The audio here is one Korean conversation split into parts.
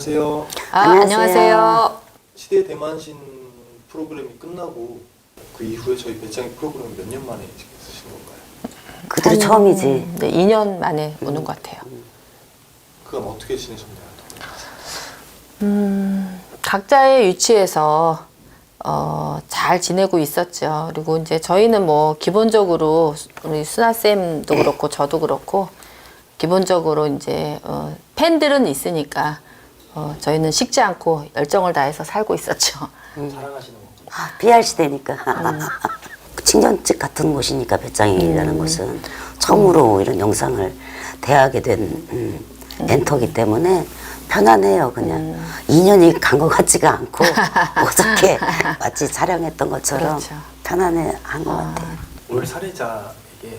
좀 안녕하세요. 아, 안녕하세요. 안녕하세요. 시대 대만신 프로그램이 끝나고 그 이후에 저희 배짱이 프로그램 몇 년 만에 쓰신 건가요? 그들이 처음이지. 네, 2년 만에 오는 것 같아요. 그건 어떻게 지내셨나요? 음, 각자의 위치에서 어, 잘 지내고 있었죠. 그리고 이제 저희는 뭐 기본적으로 우리 수나 쌤도 그렇고 저도 그렇고 기본적으로 이제 어, 팬들은 있으니까 어, 저희는 식지 않고 열정을 다해서 살고 있었죠. 사랑하시는 거. 아, PR 시대니까. 친정집 같은 곳이니까 배짱이라는 곳은 처음으로 이런 영상을 대하게 된 음, 엔터기 때문에 편안해요 그냥 2년이 간 것 같지가 않고 어저께 마치 촬영했던 것처럼 그렇죠. 편안해 한 것 같아요 올 살해자에게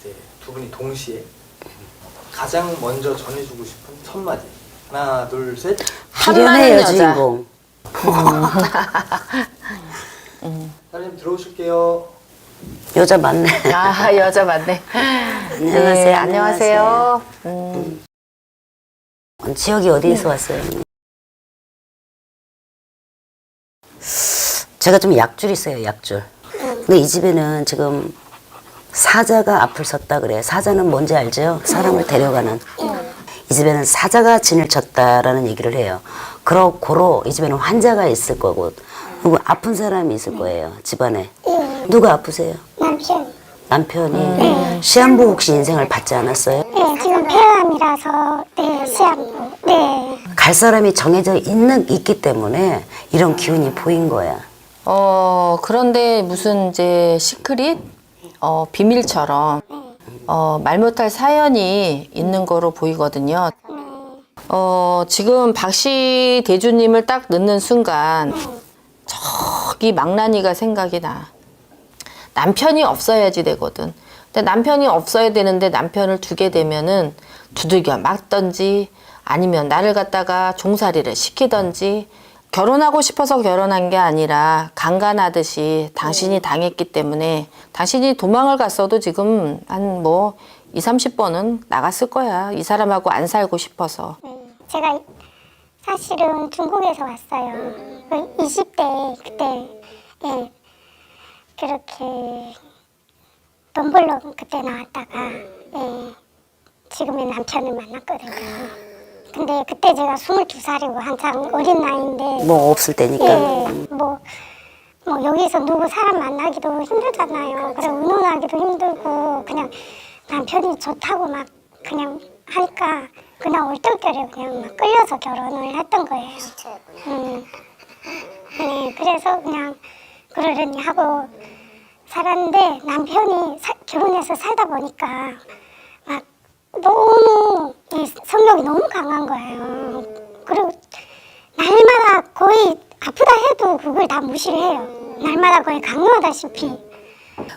이제 두 분이 동시에 가장 먼저 전해주고 싶은 첫 마디. 하나, 둘, 셋. 필연의 한마는 여자. 여주인공 사장님 들어오실게요. 여자 맞네 아 여자 맞네. 안녕하세요 네, 안녕하세요. 음, 지역이 어디에서 왔어요? 제가 좀 약줄 있어요, 약줄. 근데 이 집에는 지금 사자가 앞을 섰다 그래. 사자는 뭔지 알죠? 사람을 데려가는. 이 집에는 사자가 진을 쳤다라는 얘기를 해요. 그러 고로 이 집에는 환자가 있을 거고, 누구 아픈 사람이 있을 거예요, 집안에. 누가 아프세요? 남편. 남편이 시한부 혹시 인생을 받지 않았어요? 네, 지금 폐암이라서 네, 시한부. 네. 갈 사람이 정해져 있는 있기 때문에 이런 기운이 보인 거야. 어 그런데 무슨 이제 시크릿 어 비밀처럼 어 말 못할 사연이 있는 거로 보이거든요. 어 지금 박씨 대주님을 딱 넣는 순간 저기 망나니가 생각이 나. 남편이 없어야지 되거든. 근데 남편이 없어야 되는데 남편을 두게 되면은 두들겨 맞던지 아니면 나를 갖다가 종살이를 시키던지 결혼하고 싶어서 결혼한 게 아니라 강간하듯이 당신이 당했기 때문에 당신이 도망을 갔어도 지금 한 뭐 2, 30번은 나갔을 거야. 이 사람하고 안 살고 싶어서. 네. 제가 사실은 중국에서 왔어요. 그 20대 그때 예, 그렇게 돈 벌러 그때 나왔다가 예, 지금의 남편을 만났거든요. 근데 그때 제가 22살이고 한창 어린 나이인데 뭐 없을 때니까. 예, 뭐, 뭐 여기서 누구 사람 만나기도 힘들잖아요. 그래 의논하기도 힘들고 그냥 남편이 좋다고 막 그냥 하니까 그냥 얼떨결에 그냥 막 끌려서 결혼을 했던 거예요. 음. 네, 그래서 그냥 그러려니 하고 살았는데 남편이 사- 결혼해서 살다 보니까 막 너무 이 성욕이 너무 강한 거예요. 그리고 날마다 거의 아프다 해도 그걸 다 무시를 해요. 날마다 거의 강요하다시피.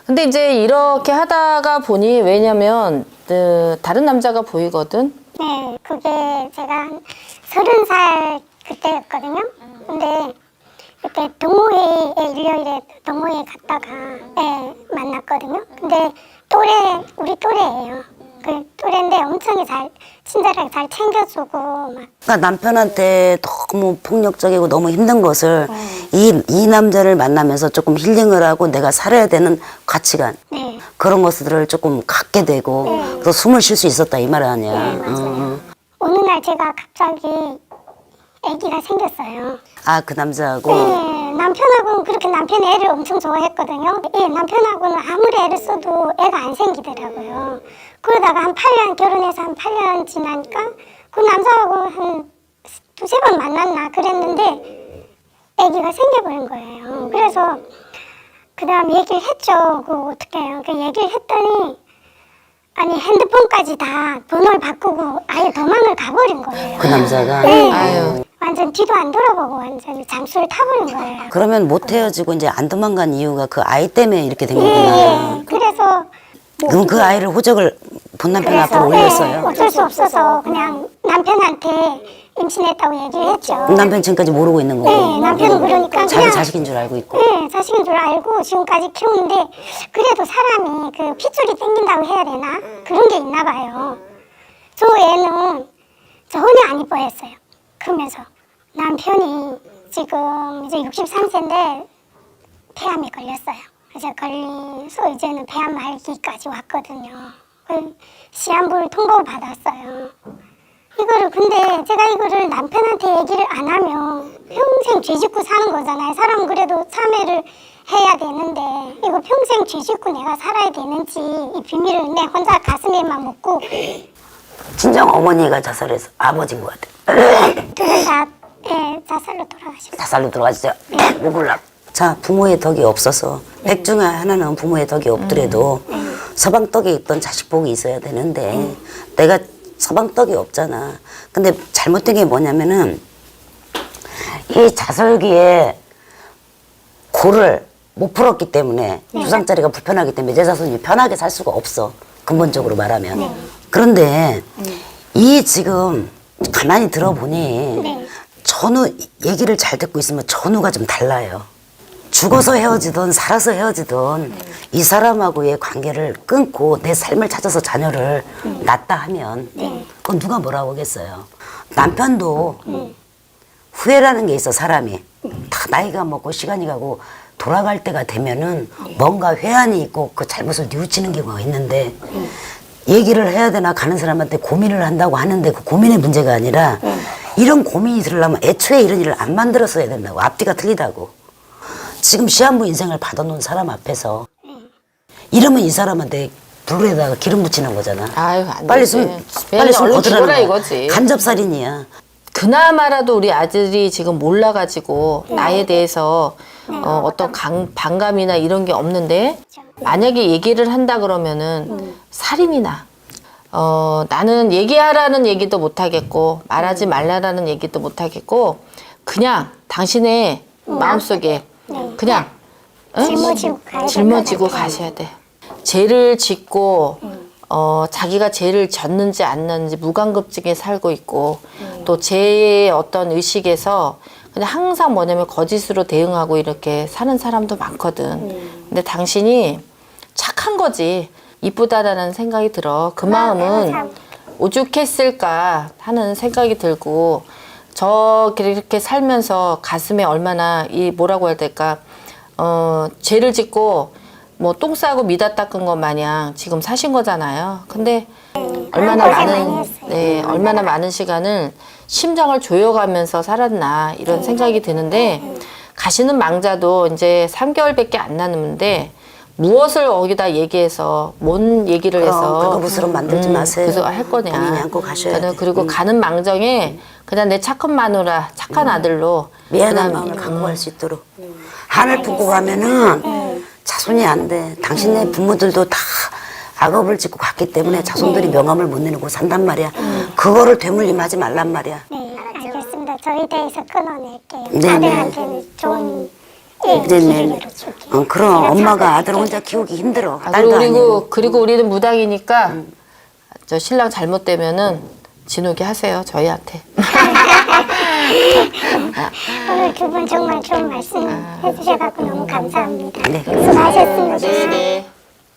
근데 이제 이렇게 하다가 보니 왜냐면 그 다른 남자가 보이거든. 네, 그게 제가 한 서른 살 그때였거든요. 근데 그때 동호회에 일요일에 동호회 갔다가 네, 만났거든요. 근데 또래 우리 또래예요. 그 또래인데 엄청 잘 친절하게 잘 챙겨주고 막 그러니까 남편한테 너무 폭력적이고 너무 힘든 것을 이, 이 남자를 만나면서 조금 힐링을 하고 내가 살아야 되는 가치관 네. 그런 것들을 조금 갖게 되고 그래서 숨을 쉴 수 있었다 이 말 아니야. 네, 맞아요. 어. 어느 날 제가 갑자기 아기가 생겼어요. 아그 남자하고 네, 남편하고는 그렇게 남편이 애를 엄청 좋아했거든요. 예, 남편하고는 아무리 애를 써도 애가 안 생기더라고요. 그러다가 한 8년, 결혼해서 한 8년 지나니까 그 남자하고 한 두세 번 만났나 그랬는데 아기가 생겨버린 거예요. 그래서 그 다음 얘기를 했죠. 그 어떻게 해요. 그 얘기를 했더니 아니 핸드폰까지 다 번호를 바꾸고 아예 도망을 가버린 거예요. 그 남자가 네. 아유. 완전 뒤도 안 돌아보고 완전히 잠수를 타버린 거예요. 그러면 못 헤어지고 이제 안 도망간 이유가 그 아이 때문에 이렇게 된 예, 거구나. 예. 그래서 그럼 그 아이를 호적을 본 남편 앞으로 예, 올렸어요. 어쩔 수 없어서 그냥 남편한테 임신했다고 얘기를 했죠. 그럼 남편 지금까지 모르고 있는 거고. 네, 남편은 그러니까 자기 그냥- 자식인 줄 알고 있고. 네, 자식인 줄 알고 지금까지 키우는데 그래도 사람이 그 핏줄이 땡긴다고 해야 되나 그런 게 있나 봐요. 저 애는 전혀 안 이뻐했어요. 다투면서 남편이 지금 이제 63세인데 폐암에 걸렸어요. 이제 걸려서 이제는 폐암 말기까지 왔거든요. 그 시한부를 통보를 받았어요. 이거를 근데 제가 이거를 남편한테 얘기를 안 하면 평생 죄 짓고 사는 거잖아요. 사람 그래도 참회를 해야 되는데 이거 평생 죄 짓고 내가 살아야 되는지 이 비밀을 내 혼자 가슴에만 묻고 친정 어머니가 자살해서 아버지인 것 같아. 두분다 예, 자살로 돌아가셨어요. 자살로 들어가시죠. 목을락. 자, 부모의 덕이 없어서 백 중에 하나는 부모의 덕이 없더라도 서방 떡에 있던 자식 복이 있어야 되는데 내가 서방 떡이 없잖아. 근데 잘못된 게 뭐냐면은 이 자설기에 고를 못 풀었기 때문에 주상자리가 불편하기 때문에 내 자손이 편하게 살 수가 없어. 근본적으로 말하면. 그런데 이 지금 가만히 들어보니 네. 전후 얘기를 잘 듣고 있으면 전후가 좀 달라요. 죽어서 헤어지든 살아서 헤어지든 이 사람하고의 관계를 끊고 내 삶을 찾아서 자녀를 낳다 하면 그건 누가 뭐라고 하겠어요. 남편도 후회라는 게 있어 사람이. 다 나이가 먹고 시간이 가고 돌아갈 때가 되면은 뭔가 회한이 있고 그 잘못을 뉘우치는 경우가 있는데 얘기를 해야 되나 가는 사람한테 고민을 한다고 하는데 그 고민의 문제가 아니라 이런 고민이 들으려면 애초에 이런 일을 안 만들었어야 된다고 앞뒤가 틀리다고 지금 시한부 인생을 받아놓은 사람 앞에서 이러면 이 사람한테 불에다가 기름 묻히는 거잖아. 아유, 안 빨리 되지. 숨 그냥 빨리 숨 얼른 거두라는 죽어라 거야. 이거지. 간접살인이야. 그나마라도 우리 아들이 지금 몰라가지고 나에 대해서 어, 어떤 강, 반감이나 이런 게 없는데 만약에 얘기를 한다 그러면은 살인이 나. 어, 나는 얘기하라는 얘기도 못 하겠고 말하지 말라라는 얘기도 못 하겠고 그냥 당신의 마음속에 그냥 응? 짊어지고 가야 짊어지고. 가셔야 돼. 죄를 짓고 어 자기가 죄를 졌는지 안 졌는지 무감급증에 살고 있고 또 죄의 어떤 의식에서 그냥 항상 뭐냐면 거짓으로 대응하고 이렇게 사는 사람도 많거든. 근데 당신이 착한 거지. 이쁘다라는 생각이 들어. 그 마음은 오죽했을까 하는 생각이 들고 저 그렇게 살면서 가슴에 얼마나 이 뭐라고 해야 될까 어 죄를 짓고 뭐 똥 싸고 미다 닦은 것 마냥 지금 사신 거잖아요. 근데 얼마나 많은. 네 얼마나 많은 시간을 심장을 조여가면서 살았나 이런 생각이 드는데 가시는 망자도 이제 3개월밖에 안 남는데 무엇을 거기다 얘기해서 뭔 얘기를 그럼 해서 그거 무스럼 만들지 마세요. 그래서 할 거냐. 본인이 안고 가셔야 저는 돼. 음. 그리고 가는 망정에 그냥 내 착한 마누라, 착한 아들로 미안한 그다음에, 마음을 갖고 음, 갈수 있도록 한을 품고 가면은 자손이 안 돼. 당신네 부모들도 다 악업을 짓고 갔기 때문에 자손들이 명함을 못 내고 산단 말이야. 그거를 되물림하지 말란 말이야. 네, 알겠습니다. 저희 대에서 끊어낼게요. 네, 네. 아들한테는 좋은 예, 네네. 기회를 줄게요. 어, 그럼 엄마가 잘 아들 혼자 키우기 힘들어. 아, 딸도 그리고, 아니고. 그리고 우리는 무당이니까 저 신랑 잘못되면은 진욱이 하세요 저희한테. 오늘 두 분 정말 좋은 말씀 해주셔서 너무 감사합니다. 네. 수고하셨습니다. 네네.